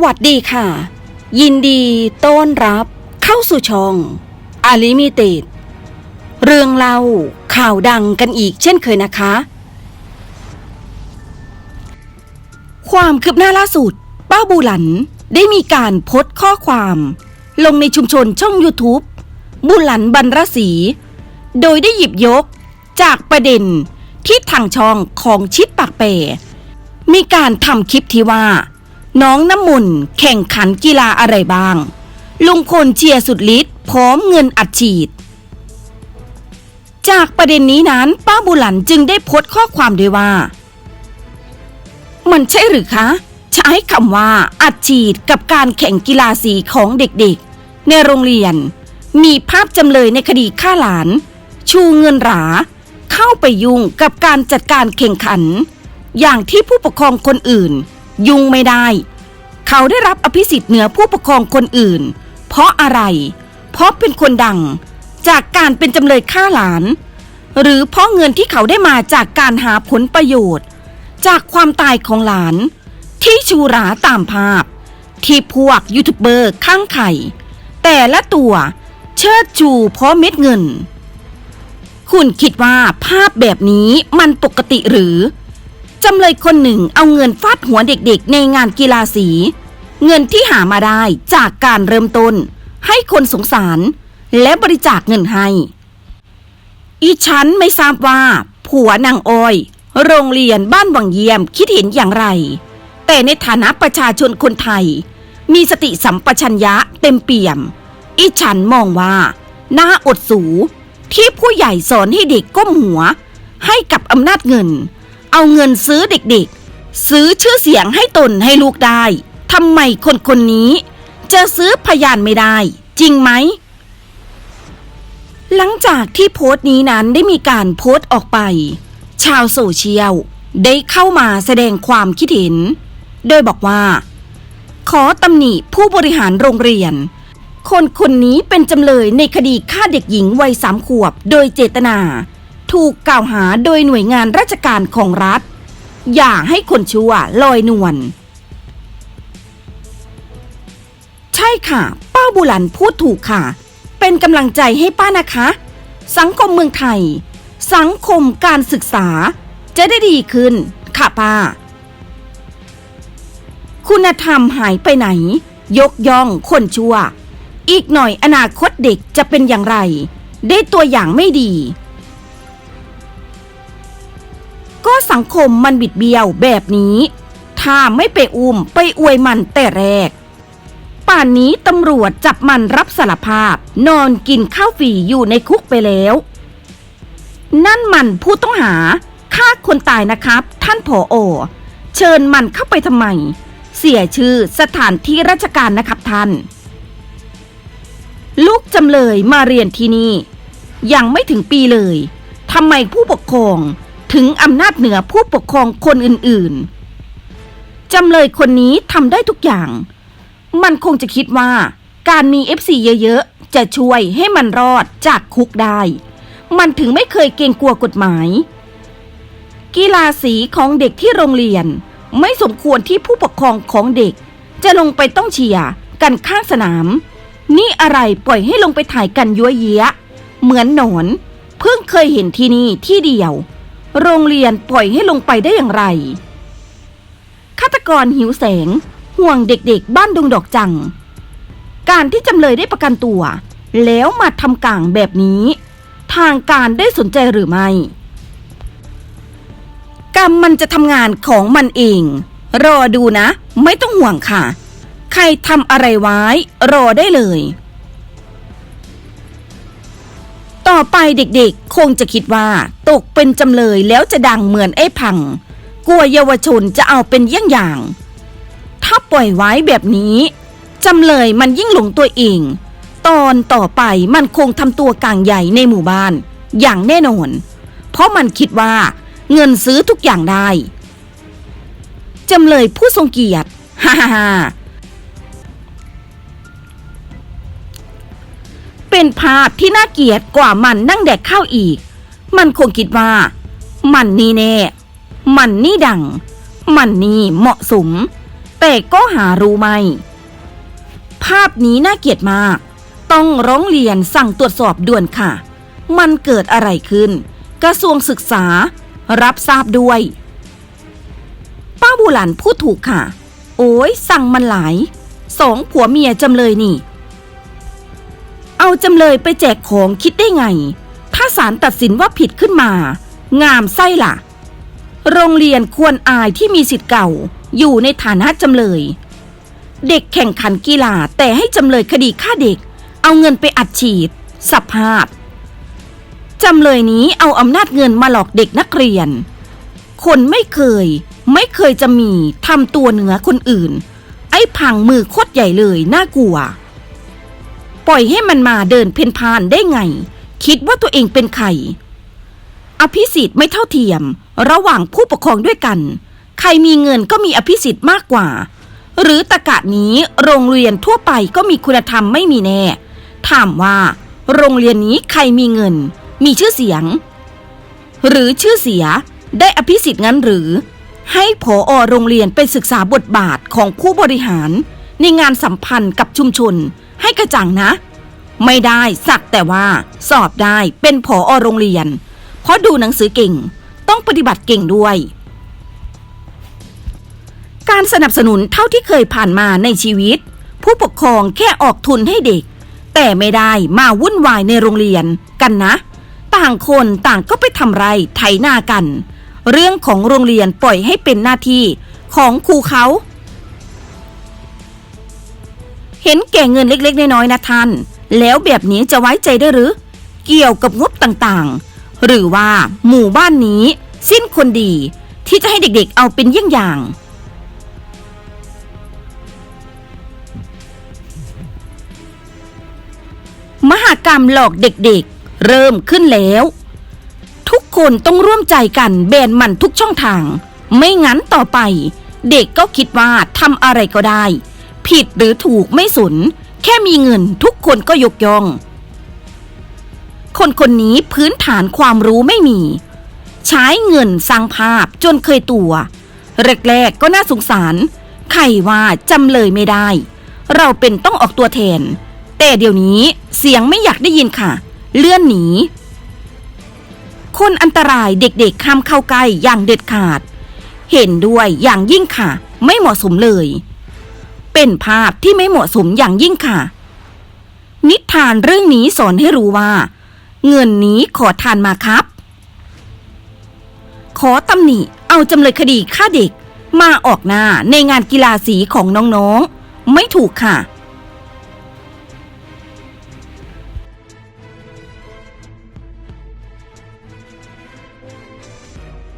สวัสดีค่ะ ยินดีต้อนรับเข้าสู่ช่องอาลิมิเต็ดเรื่องเล่าข่าวดังกันอีกเช่นเคยนะคะ ความคืบหน้าล่าสุด ป้าบูหลันได้มีการโพสต์ข้อความ ลงในชุมชนช่อง YouTube บูหลันบรรรศีโดยได้หยิบยกจากประเด็นที่ทางช่องของชิดปากเป มีการทำคลิปที่ว่า น้องน้ำมุนแข่งขันกีฬาอะไรบ้าง ลุงพลเชียร์สุดฤทธิ์พร้อมเงินอัดฉีด จากประเด็นนี้นั้นป้าบุหลันจึงได้โพสต์ข้อความด้วยว่า มันใช่หรือคะ ใช้คำว่าอัดฉีดกับการแข่งกีฬาสีของเด็กๆ ในโรงเรียน มีภาพจำเลยในคดีฆ่าหลาน ชูเงินหรา เข้าไปยุ่งกับการจัดการแข่งขัน อย่างที่ผู้ปกครองคนอื่น ยุ่งไม่ได้ เขาได้รับอภิสิทธิ์เหนือผู้ปกครองคนอื่น เพราะอะไร เพราะเป็นคนดัง จากการเป็นจำเลยฆ่าหลาน หรือเพราะเงินที่เขาได้มาจากการหาผลประโยชน์ จากความตายของหลาน ที่ชูราตามภาพ ที่พวกยูทูบเบอร์ข้างไข่ แต่ละตัวเชิดชูเพราะเม็ดเงิน คุณคิดว่าภาพแบบนี้มันปกติหรือ จำเลยคนหนึ่งเอาเงินฟาดหัวเด็กๆ ในงานกีฬาสี เงินที่หามาได้จากการเริ่มต้น ให้คนสงสาร และบริจาคเงินให้ อีฉันไม่ทราบว่า ผัวนางอ้อย โรงเรียนบ้านวังเยี่ยมคิดเห็นอย่างไร แต่ในฐานะประชาชนคนไทย มีสติสัมปชัญญะเต็มเปี่ยม อีฉันมองว่าน่าอดสูที่ผู้ใหญ่สอนให้เด็กก้มหัว ให้กับอำนาจเงิน เอาเงินซื้อเด็กๆ ซื้อชื่อเสียงให้ตนให้ลูกได้ทำไมคนคนนี้จะซื้อพยานไม่ได้ จริงไหม หลังจากที่โพสต์นี้นั้นได้มีการโพสต์ออกไป ชาวโซเชียลได้เข้ามาแสดงความคิดเห็น โดยบอกว่า ขอตำหนิผู้บริหารโรงเรียน คนคนนี้เป็นจำเลยในคดีฆ่าเด็กหญิงวัยสามขวบ โดยเจตนา ถูกกล่าวหาโดยหน่วยงานราชการของรัฐ อย่าให้คนชั่วลอยนวลใช่ค่ะ ป้าบุหลันพูดถูกค่ะ เป็นกำลังใจให้ป้านะคะ สังคมเมืองไทย สังคมการศึกษา จะได้ดีขึ้น ค่ะป้า คุณธรรมหายไปไหน ยกย่องคนชั่ว อีกหน่อยอนาคตเด็กจะเป็นอย่างไร ได้ตัวอย่างไม่ดี ก็สังคมมันบิดเบี้ยวแบบนี้ ถ้าไม่ไปอุ้มไปอวยมันแต่แรก ป่านนี้ตำรวจจับมันรับสารภาพ นอนกินข้าวฟรีอยู่ในคุกไปแล้ว นั่นมันผู้ต้องหาฆ่าคนตายนะครับ ท่านผออเชิญมันเข้าไปทำไม เสียชื่อสถานที่ราชการนะครับท่าน ลูกจำเลยมาเรียนที่นี่ ยังไม่ถึงปีเลยทำไมผู้ปกครอง ถึงอำนาจเหนือผู้ปกครองคนอื่นๆ จำเลยคนนี้ทำได้ทุกอย่าง มันคงจะคิดว่า การมี FC เยอะๆ จะช่วยให้มันรอดจากคุกได้ มันถึงไม่เคยเกรงกลัวกฎหมาย กีฬาสีของเด็กที่โรงเรียน ไม่สมควรที่ผู้ปกครองของเด็ก จะลงไปต้องเชียร์กันข้างสนาม นี่อะไรปล่อยให้ลงไปถ่ายกันยั่วเยียะเหมือนหนอนเพิ่งเคยเห็นที่นี่ที่เดียว โรงเรียนปล่อยให้ลงไปได้อย่างไร ฆาตกรหิวแสง ห่วงเด็กๆ บ้านดงดอกจัง การที่จำเลยได้ประกันตัว แล้วมาทำกลางแบบนี้ ทางการได้สนใจหรือไม่ กรรมมันจะทำงานของมันเอง รอดูนะ ไม่ต้องห่วงค่ะ ใครทำอะไรไว้ รอได้เลย ต่อไปเด็กๆ คงจะคิดว่า ตกเป็นจำเลยแล้วจะดังเหมือนไอ้พัง กลัวเยาวชนจะเอาเป็นเยี่ยงอย่าง ถ้าปล่อยไว้แบบนี้ จำเลยมันยิ่งหลงตัวเอง ตอนต่อไปมันคงทำตัวกลางใหญ่ในหมู่บ้าน อย่างแน่นอน เพราะมันคิดว่า เงินซื้อทุกอย่างได้ จำเลยผู้ทรงเกียรติฮ่าฮ่า เป็นภาพที่น่าเกลียดกว่ามันนั่งแดกข้าวอีก มันคงคิดว่า มันนี่แน่ มันนี่ดัง มันนี่เหมาะสม แต่ก็หารู้ไม่ ภาพนี้น่าเกลียดมาก ต้องร้องเรียนสั่งตรวจสอบด่วนค่ะ มันเกิดอะไรขึ้น กระทรวงศึกษา รับทราบด้วย ป้าบูหลันพูดถูกค่ะ โอ้ยสั่งมันหลาย สองผัวเมียจำเลยนี่ เอาจำเลยไปแจกของคิดได้ไง ถ้าศาลตัดสินว่าผิดขึ้นมา งามไส้ล่ะ โรงเรียนควรอายที่มีสิทธิ์เก่า อยู่ในฐานะจำเลย เด็กแข่งขันกีฬาแต่ให้จำเลยคดีฆ่าเด็ก เอาเงินไปอัดฉีดสภาพจำเลยนี้เอาอำนาจเงินมาหลอกเด็กนักเรียน คนไม่เคย ไม่เคยจะมีทำตัวเหนือคนอื่น ไอ้พังมือโคตรใหญ่เลยน่ากลัว ปล่อยให้มันมาเดินเพ่นพานได้ไง คิดว่าตัวเองเป็นใคร อภิสิทธิ์ไม่เท่าเทียม ระหว่างผู้ปกครองด้วยกัน ใครมีเงินก็มีอภิสิทธิ์มากกว่า หรือตะกะนี้โรงเรียนทั่วไปก็มีคุณธรรมไม่มีแน่ ถามว่า โรงเรียนนี้ใครมีเงิน มีชื่อเสียง หรือชื่อเสียได้อภิสิทธิ์งั้นหรือ ให้ผอโรงเรียนไปศึกษาบทบาทของผู้บริหาร ในงานสัมพันธ์กับชุมชน ให้กระจ่างนะ ไม่ได้สักแต่ว่า สอบได้เป็นผอโรงเรียน เพราะดูหนังสือเก่ง ต้องปฏิบัติเก่งด้วย การสนับสนุนเท่าที่เคยผ่านมาในชีวิต ผู้ปกครองแค่ออกทุนให้เด็ก แต่ไม่ได้มาวุ่นวายในโรงเรียนกันนะ ต่างคนต่างก็ไปทำไรไถนากัน เรื่องของโรงเรียนปล่อยให้เป็นหน้าที่ของครูเขา เห็นแก่เงินเล็กๆ น้อยๆนะท่าน แล้วแบบนี้จะไว้ใจได้หรือ เกี่ยวกับงบต่างๆ หรือว่าหมู่บ้านนี้ สิ้นคนดี ที่จะให้เด็กๆ เอาเป็นเยี่ยงอย่าง มหากรรมหลอกเด็กๆ เริ่มขึ้นแล้ว ทุกคนต้องร่วมใจกันแบนมันทุกช่องทาง ไม่งั้นต่อไป เด็กก็คิดว่าทำอะไรก็ได้ ผิดหรือถูกไม่สน แค่มีเงินทุกคนก็ยกย่อง คนคนนี้พื้นฐานความรู้ไม่มี ใช้เงินสร้างภาพจนเคยตัวแรกๆก็น่าสงสาร ใครว่าจำเลยไม่ได้ เราเป็นต้องออกตัวแทน แต่เดี๋ยวนี้เสียงไม่อยากได้ยินค่ะ เลื่อนหนี คนอันตรายเด็กๆข้ามเข้าใกล้อย่างเด็ดขาด เห็นด้วยอย่างยิ่งค่ะ ไม่เหมาะสมเลย เป็นภาพที่ไม่เหมาะสมอย่างยิ่งค่ะ นิทานเรื่องนี้สอนให้รู้ว่า เงินนี้ขอทานมาครับ ขอตำหนิเอาจำเลยคดีฆ่าเด็ก มาออกหน้าในงานกีฬาสีของน้องๆ ไม่ถูกค่ะ